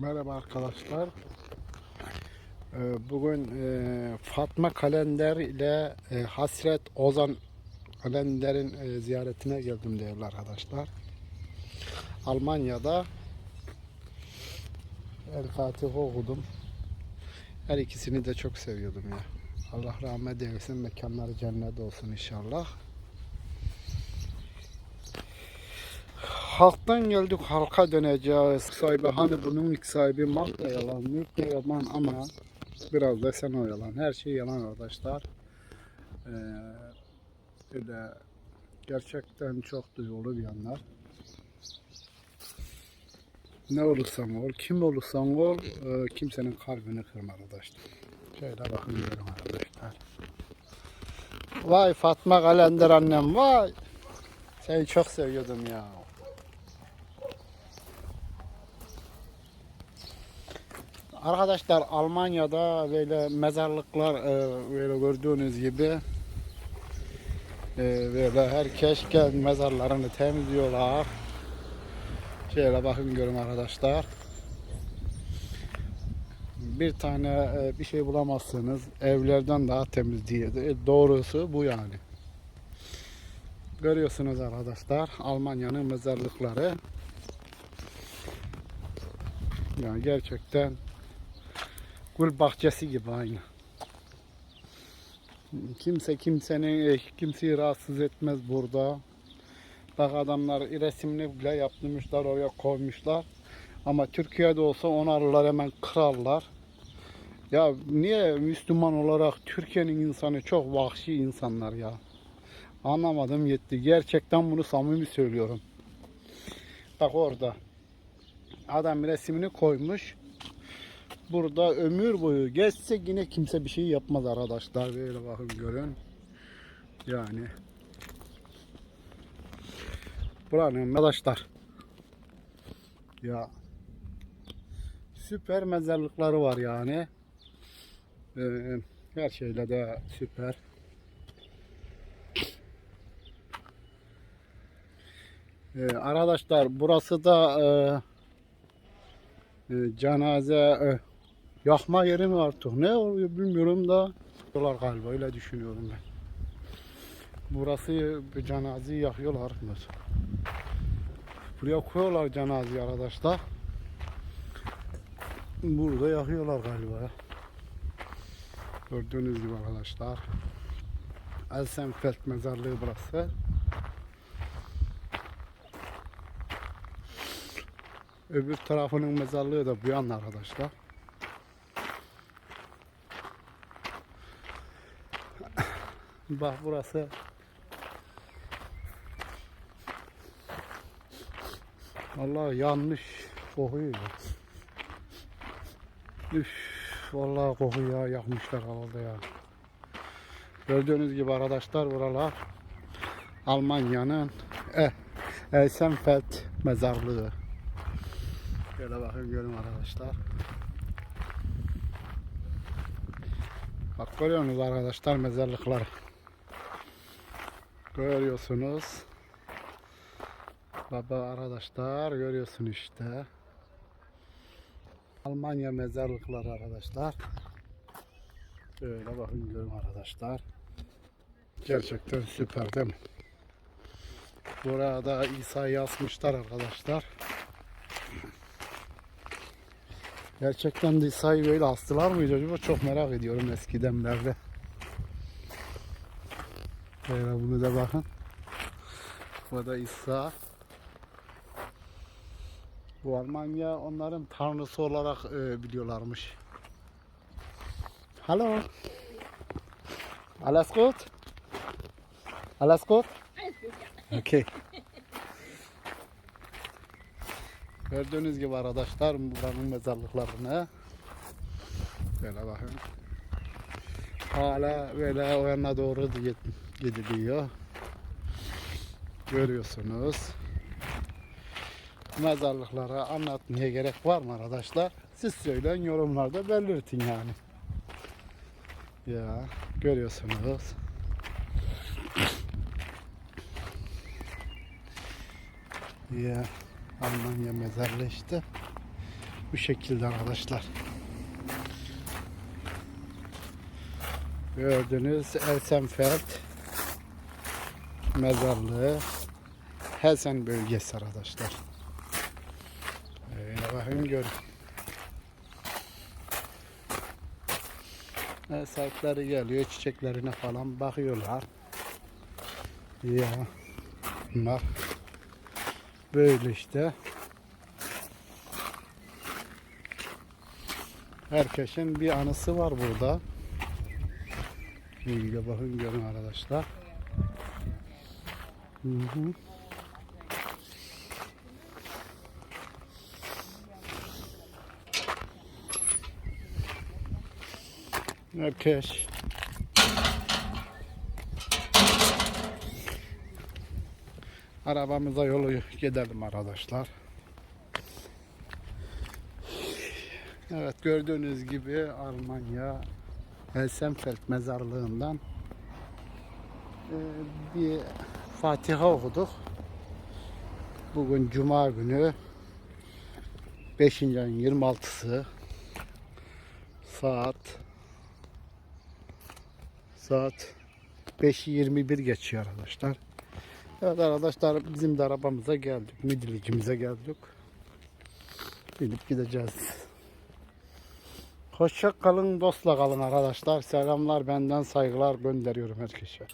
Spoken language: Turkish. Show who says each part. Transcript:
Speaker 1: Merhaba arkadaşlar. Ee, Bugün e, Fatma Kalender ile e, Hasret Ozan Kalender'in e, ziyaretine geldim değerli arkadaşlar. Almanya'da El Fatiha okudum. Her ikisini de çok seviyordum ya. Allah rahmet eylesin, mekanları cennet olsun inşallah. Halktan geldik halka döneceğiz. Sahibi hani bunun ilk sahibi mal da yalan, mülk de yalan ama biraz da sen o yalan. Her şey yalan arkadaşlar. Ee, böyle gerçekten çok duygulu bir yanlar. Ne olursan ol, kim olursan ol, e, kimsenin kalbini kırma arkadaşlar. Şöyle bakın görün arkadaşlar. Vay Fatma Kalender annem vay. Seni çok seviyordum ya. Arkadaşlar Almanya'da böyle mezarlıklar e, böyle gördüğünüz gibi e, böyle herkes mezarlarını temizliyorlar. Şöyle bakın görün arkadaşlar. Bir tane e, bir şey bulamazsınız. Evlerden daha temiz diye. E, Doğrusu bu yani. Görüyorsunuz arkadaşlar Almanya'nın mezarlıkları. Yani gerçekten gül bahçesi gibi aynı. Kimse kimsenin kimseyi rahatsız etmez burada. Bak adamlar resimini bile yaptırmışlar oraya koymuşlar. Ama Türkiye'de olsa onu alırlar hemen kırarlar. Ya niye Müslüman olarak Türkiye'nin insanı çok vahşi insanlar ya. Anlamadım yetti. Gerçekten bunu samimi söylüyorum. Bak orada. Adam resmini koymuş. Burada ömür boyu geçse yine kimse bir şey yapmaz arkadaşlar. Böyle bakın görün. Yani. Buranın arkadaşlar. Ya. Süper mezarlıkları var yani. Ee, her şeyle de süper. Ee, arkadaşlar burası da e, e, cenaze e, yakma yeri mi artık ne oluyor bilmiyorum da yakıyorlar galiba öyle düşünüyorum ben. Burası bir cenazeyi yakıyorlar. Buraya koyuyorlar cenazeyi arkadaşlar. Burada yakıyorlar galiba. Gördüğünüz gibi arkadaşlar. Elsenfeld mezarlığı burası. Öbür tarafının mezarlığı da bu yan arkadaşlar. Bak burası Allah yanlış kokuyor. Üf, vallahi kokuyor ya yakmışlar herhalde ya. Gördüğünüz gibi arkadaşlar buralar Almanya'nın eh, Elsenfeld mezarlığı. Şöyle bakın görün arkadaşlar. Bak görüyorsunuz arkadaşlar mezarlıkları. Görüyorsunuz. Baba arkadaşlar görüyorsun işte. Almanya mezarlıkları arkadaşlar. Şöyle bakın görün arkadaşlar. Gerçekten süper değil mi? Burada İsa yazmışlar arkadaşlar. Gerçekten İsa'yı böyle astılar mıydı acaba? Çok merak ediyorum eskiden beri. Böyle bunu da bakın. Bu da İsa. Bu Almanya onların tanrısı olarak e, biliyorlarmış. Hallo. Alles gut? Alles gut? Okay. Gördüğünüz gibi arkadaşlar buranın mezarlıklarını böyle bakın. Hala böyle o yana doğru gid- gidiliyor. Görüyorsunuz. Mezarlıklara anlatmaya gerek var mı arkadaşlar? Siz söyleyin yorumlarda belirtin yani. Ya görüyorsunuz. Ya Almanya mezarlığı işte. Bu şekilde arkadaşlar. Gördüğünüz Elsenfeld mezarlığı Helsen bölgesi arkadaşlar. Öyle bakın görün. Sahipleri geliyor çiçeklerine falan bakıyorlar. Ya bunlar böyle işte. Herkesin bir anısı var burada. Şöyle bakın görün arkadaşlar. Hı hı. Herkes arabamıza yolu gidelim arkadaşlar. Evet gördüğünüz gibi Almanya Helsenfeld mezarlığından e, bir Fatiha okuduk. Bugün Cuma günü 5. ayın 26'sı saat saat 5'i 21 geçiyor arkadaşlar. Evet arkadaşlar bizim de arabamıza geldik. Midilicimize geldik. Binip gideceğiz. Hoşça kalın, dostla kalın arkadaşlar. Selamlar benden, saygılar gönderiyorum herkese.